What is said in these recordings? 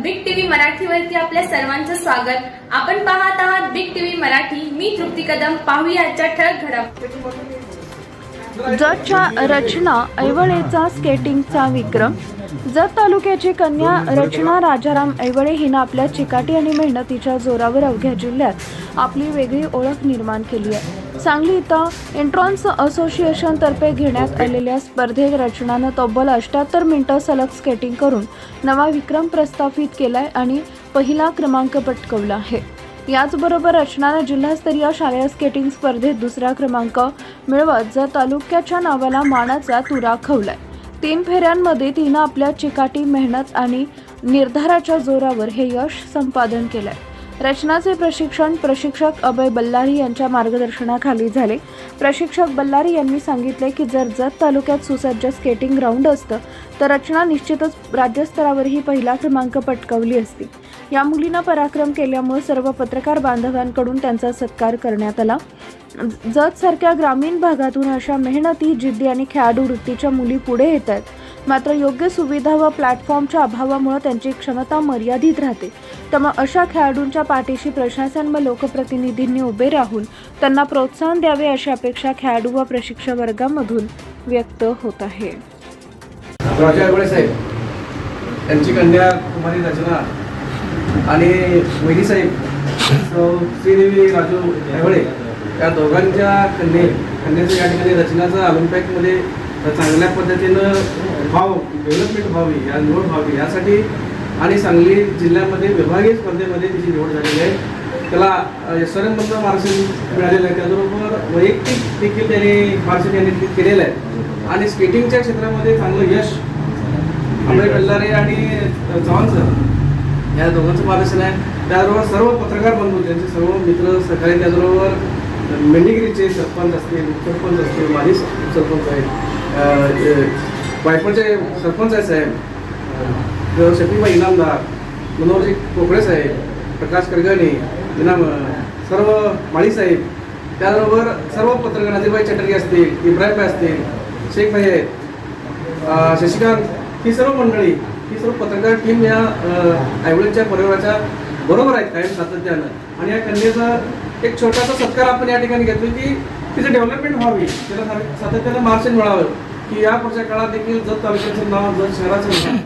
मराठीवरती आपल्या सर्वांचं स्वागत. आपण पाहत आहात बिग टीव्ही मराठी. मी तृप्ती कदम. पाहूया आजच्या ठळक घडा जतच्या रचना ऐवळेचा स्केटिंगचा विक्रम. जत तालुक्याची कन्या रचना राजाराम ऐवळे हिनं आपल्या चिकाटी आणि मेहनतीच्या जोरावर अवघ्या जिल्ह्यात आपली वेगळी ओळख निर्माण केली आहे. सांगली इथं इंट्रॉन्स असोसिएशनतर्फे घेण्यात आलेल्या स्पर्धेत रचनानं तब्बल अष्ट्याहत्तर मिनिटं सलग स्केटिंग करून नवा विक्रम प्रस्थापित केलाय आणि पहिला क्रमांक पटकवला आहे. याचबरोबर रचनानं जिल्हास्तरीय शालेय स्केटिंग स्पर्धेत दुसरा क्रमांक मिळवत जर तालुक्याच्या नावाला मानाचा तुरा खवलाय. तीन फेऱ्यांमध्ये तिनं आपल्या चिकाटी मेहनत आणि निर्धाराच्या जोरावर हे यश संपादन केलंय. रचनाचे प्रशिक्षण प्रशिक्षक अभय बल्लारी यांच्या मार्गदर्शनाखाली झाले. प्रशिक्षक बल्लारी यांनी सांगितले की जर जत तालुक्यात सुसज्ज स्केटिंग ग्राउंड असतं तर रचना निश्चितच राज्यस्तरावरही पहिला क्रमांक पटकावली असती. या मुलीनं पराक्रम केल्यामुळे सर्व पत्रकार बांधवांकडून त्यांचा सत्कार करण्यात आला. जत सारख्या ग्रामीण भागातून अशा मेहनती जिद्दी आणि खेळाडू वृत्तीच्या मुली पुढे येत आहेत. मात्र योग्य सुविधा व प्लॅटफॉर्मच्या अभावामुळे त्यांची क्षमता मर्यादित राहते. त्यामुळे अशा खेळाडूंच्या पाठीशी प्रशासन व लोकप्रतिनिधींनी उभे राहून त्यांना प्रोत्साहन द्यावे अशी अपेक्षा खेळाडू व प्रशिक्षक वर्गामधून व्यक्त होत आहे. त्यांची कन्या कुमारी रचना आणि वहिनी साहेब श्रीदेवी राजू ऐवळे या दोघांच्या कन्ये कन्याचं या ठिकाणी रचनाचा ऑलिम्पिकमध्ये चांगल्या पद्धतीनं भाव डेव्हलपमेंट व्हावी या निवड व्हावी यासाठी आणि सांगली जिल्ह्यामध्ये विभागीय स्पर्धेमध्ये तिची निवड झालेली आहे. त्याला एसआरएममधलं मार्गदर्शन मिळालेलं आहे. त्याचबरोबर वैयक्तिक देखील त्याने मार्गदर्शन यांनी केलेलं आहे. आणि स्केटिंगच्या क्षेत्रामध्ये चांगलं यश अमय बल्लारे आणि चव्हाण सर या दोघांचं मार्गदर्शन आहे. त्याबरोबर सर्व पत्रकार बंधू त्यांचे सर्व मित्र सहकारी त्याचबरोबर मेंढीगिरीचे सरपंच असतील उपसरपंच असतील माजी सरपंच आहेत. वायपणचे सरपंच आहे साहेब. शफीबाई इनामदार मनोहरजी कोकळे साहेब प्रकाश करगणे इनाम सर्व माळी साहेब. त्याबरोबर सर्व पत्रकार नजीरभाई चटर्जी असतील इब्राहिमभाई असतील शेख भाई आहेत शशिकांत ही सर्व मंडळी ही सर्व पत्रकार टीम या आयवळीच्या परिवाराच्या बरोबर आहेत कायम सातत्यानं. आणि या कन्येचा एक छोटासा सत्कार आपण या ठिकाणी घेतो की तिचं डेव्हलपमेंट व्हावी त्याला सा- सातत्यानं मार्गदर्शन मिळावं. की या पुढच्या काळात देखील जत तालुक्याचं नाव जत शहराचं नाव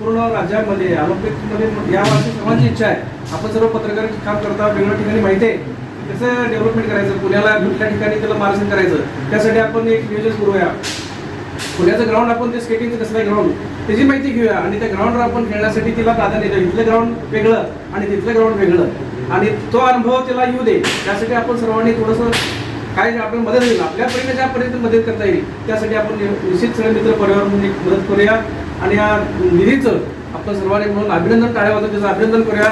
पूर्ण राज्यामध्ये ऑलिम्पिकमध्ये यावर्षी सर्वांची इच्छा आहे. आपण सर्व पत्रकार काम करता वेगवेगळ्या ठिकाणी माहिती आहे. त्याचं कसं डेव्हलपमेंट करायचं? पुण्याला कुठल्या ठिकाणी त्याला मार्गदर्शन करायचं? त्यासाठी आपण एक नियोजन करूया. पुण्याचं ग्राउंड आपण ते स्केटिंगचं कसं आहे ग्राउंड त्याची माहिती घेऊया. आणि त्या ग्राउंडवर आपण खेळण्यासाठी तिला प्राधान्य देऊ इथलं ग्राउंड वेगळं आणि तिथलं ग्राउंड वेगळं. आणि तो अनुभव तिला येऊ दे. त्यासाठी आपण सर्वांनी थोडंसं काय आपण मदत होईल आपल्या परीने ज्यापर्यंत मदत करता येईल त्यासाठी आपण निश्चित सगळे मित्र परिवार म्हणून एक मदत करूया. आणि या निधीचं आपण सर्वांनी म्हणून अभिनंदन टाळ्या त्याचं अभिनंदन करूया.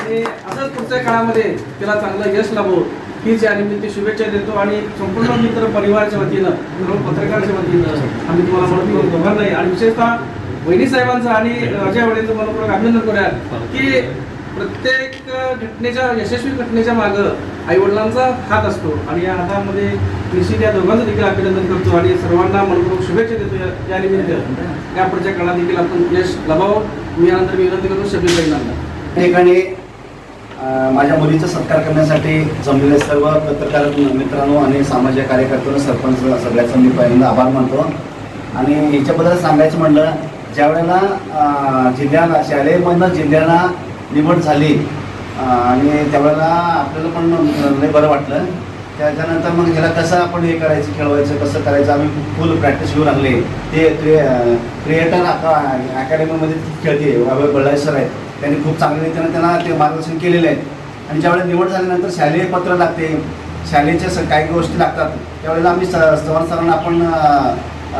आणि असंच पुढच्या काळामध्ये त्याला चांगलं यश लाभो. हीच या निमित्त शुभेच्छा देतो आणि संपूर्ण मित्र परिवाराच्या वतीनं सर्व पत्रकाराच्या वतीनं आम्ही तुम्हाला म्हणत करून दोघांनाही आणि विशेषतः वहिनी साहेबांचं आणि अजय वडेचं मनपूर्वक अभिनंदन करूया. की प्रत्येक घटनेच्या यशस्वी घटनेच्या मागं आईवडिलांचा हात असतो आणि या हातामध्ये निश्चित या दोघांचं देखील अभिनंदन करतो आणि सर्वांना मनपूर्वक शुभेच्छा देतो या- निमित्त. या पुढच्या काळात देखील आपण यश लभावं. मी यानंतर विनंती करतो शबीर भाईंना त्या ठिकाणी माझ्या मुलीचा सत्कार करण्यासाठी जमलेले सर्व पत्रकार मित्रांनो आणि सामाजिक कार्यकर्त्यांना सरपंच सगळ्याचा मी पहिल्यांदा आभार मानतो. आणि याच्याबद्दल सांगायचं म्हणलं ज्यावेळेला जिल्ह्याला शालेयमधनं जिल्ह्याला निवड झाली. आणि त्यावेळेला आपल्याला पण लय बरं वाटलं. त्याच्यानंतर मग ह्याला कसं आपण हे करायचं खेळवायचं कसं करायचं आम्ही फुल प्रॅक्टिस घेऊन लागले ते क्रिएटर आता अकॅडमीमध्ये खेळते अभय बळाई सर आहेत. त्यांनी खूप चांगल्या रीतीनं त्यांना ते मार्गदर्शन केलेले आहे. आणि ज्यावेळेला निवड झाल्यानंतर शालेय पत्र लागते. शालेच्या स काही गोष्टी लागतात. त्यावेळेला आम्ही स चव्हाण सरांना आपण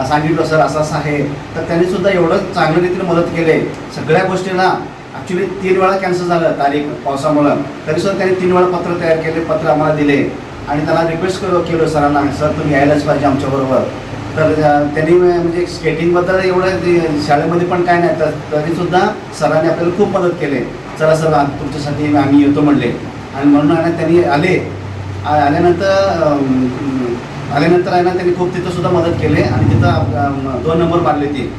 सांगितलं सर असं असं आहे. तर त्यांनी सुद्धा एवढं चांगल्या रीतीने मदत केली आहे. सगळ्या गोष्टीला ॲक्च्युली तीन वेळा कॅन्सल झालं तारीख पावसामुळं. तरी सुद्धा त्यांनी तीन वेळा पत्र तयार केले पत्र आम्हाला दिले. आणि त्याला रिक्वेस्ट केलं सरांना सर तुम्ही यायलाच पाहिजे आमच्याबरोबर तर त्यांनी म्हणजे स्केटिंगबद्दल एवढं शाळेमध्ये पण काय नाही तर तरीसुद्धा सरांनी आपल्याला खूप मदत केली. चला सर तुमच्यासाठी आम्ही येतो म्हणले. आणि म्हणून आहे ना त्यांनी आले. आल्यानंतर आल्यानंतर आहे ना त्यांनी खूप तिथं सुद्धा मदत केली. आणि तिथं दोन नंबर मारले ते.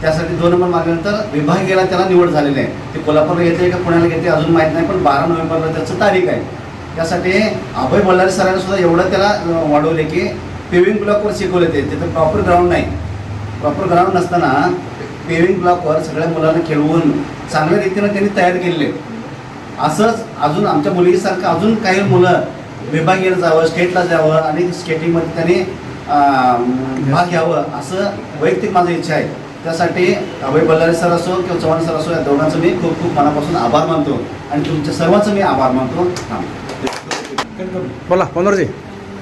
त्यासाठी दोन नंबर मागल्यानंतर विभागीयला त्याला निवड झालेली आहे. ते कोल्हापूरला येते का पुण्याला येते अजून माहीत नाही पण बारा नोव्हेंबरला त्याचं तारीख आहे. त्यासाठी अभय बल्लारी सरांनी सुद्धा एवढं त्याला वाढवले की पेविंग ब्लॉकवर शिकवले ते. तिथं प्रॉपर ग्राउंड नाही. प्रॉपर ग्राउंड नसताना पेविंग ब्लॉकवर सगळ्या मुलांना खेळवून चांगल्या रीतीनं त्यांनी तयार केलेले. असंच अजून आमच्या मुलीसारखं अजून काही मुलं विभागीयला जावं स्टेटला जावं आणि स्केटिंगमध्ये त्यांनी भाग घ्यावं असं वैयक्तिक माझी इच्छा आहे. त्यासाठी अभय बल्लारे सर असो किंवा चव्हाण सर असो या दोघांचं मी खूप खूप मनापासून आभार मानतो आणि तुमच्या सर्वांचं मी आभार मानतो. बोला मनोहरजी.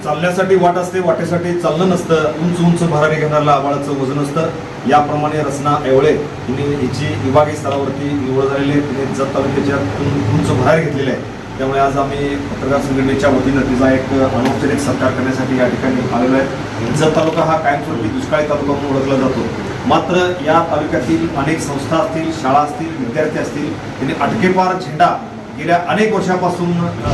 चालण्यासाठी वाट असते वाटेसाठी चाललं नसतं उंच उंच भरारी घेणाऱ्या आबाळाचं वजन असतं. याप्रमाणे रचना ऐवळे हिने हिची विभागीय स्तरावरती निवड झालेली आहे. तिने जत तालुक्याच्या उंच भरारी घेतलेली आहे. त्यामुळे आज आम्ही पत्रकार संघटनेच्या वतीनं तिचा एक अनौपचारिक सत्कार करण्यासाठी या ठिकाणी आलेलो आहे. जत तालुका हा कायमस्वरूपी दुष्काळी तालुका म्हणून ओळखला जातो. मात्र या तालुक्यातील अनेक संस्था असतील शाळा असतील विद्यार्थी असतील त्यांनी अटकेपार झेंडा गेल्या अनेक वर्षापासून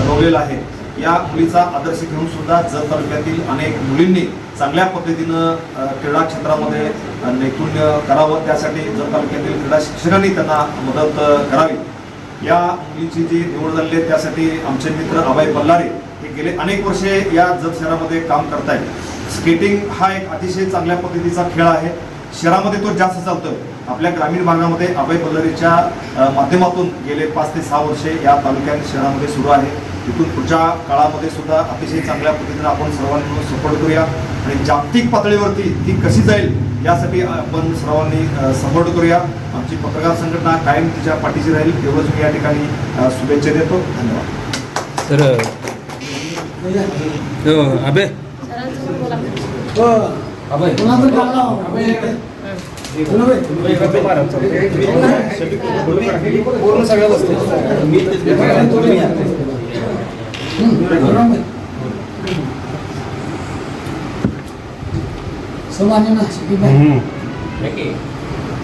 रोवलेला आहे. या मुलीचा आदर्श घेऊन सुद्धा जत तालुक्यातील अनेक मुलींनी चांगल्या पद्धतीनं क्रीडा क्षेत्रामध्ये नैपुण्य करावं. त्यासाठी जत तालुक्यातील क्रीडा शिक्षकांनी त्यांना मदत करावी. या मुलीची जी निवड झालेली आहे त्यासाठी आमचे मित्र अभय बल्लारे हे गेले अनेक वर्षे या जत शहरामध्ये काम करतायत. स्केटिंग हा एक अतिशय चांगल्या पद्धतीचा खेळ आहे. शहरामध्ये तो जास्त चालतोय. आपल्या ग्रामीण भागामध्ये अभय बल्लारीच्या माध्यमातून गेले पाच ते सहा वर्षे या तालुक्यात शहरामध्ये सुरू आहे. तिथून पुढच्या काळामध्ये सुद्धा अतिशय चांगल्या पद्धतीनं आपण सर्वांनी मिळून सपोर्ट करूया. आणि जागतिक पातळीवरती ती कशी जाईल यासाठी आपण सर्वांनी सपोर्ट करूया. आमची पत्रकार संघटना कायम तिच्या पाठीशी राहील. एवढंच मी या ठिकाणी शुभेच्छा देतो. धन्यवाद. तर अ, अबे पूर्ण सगळ्या वस्तू. नजरेबाजी घ्या शेपटी जाऊन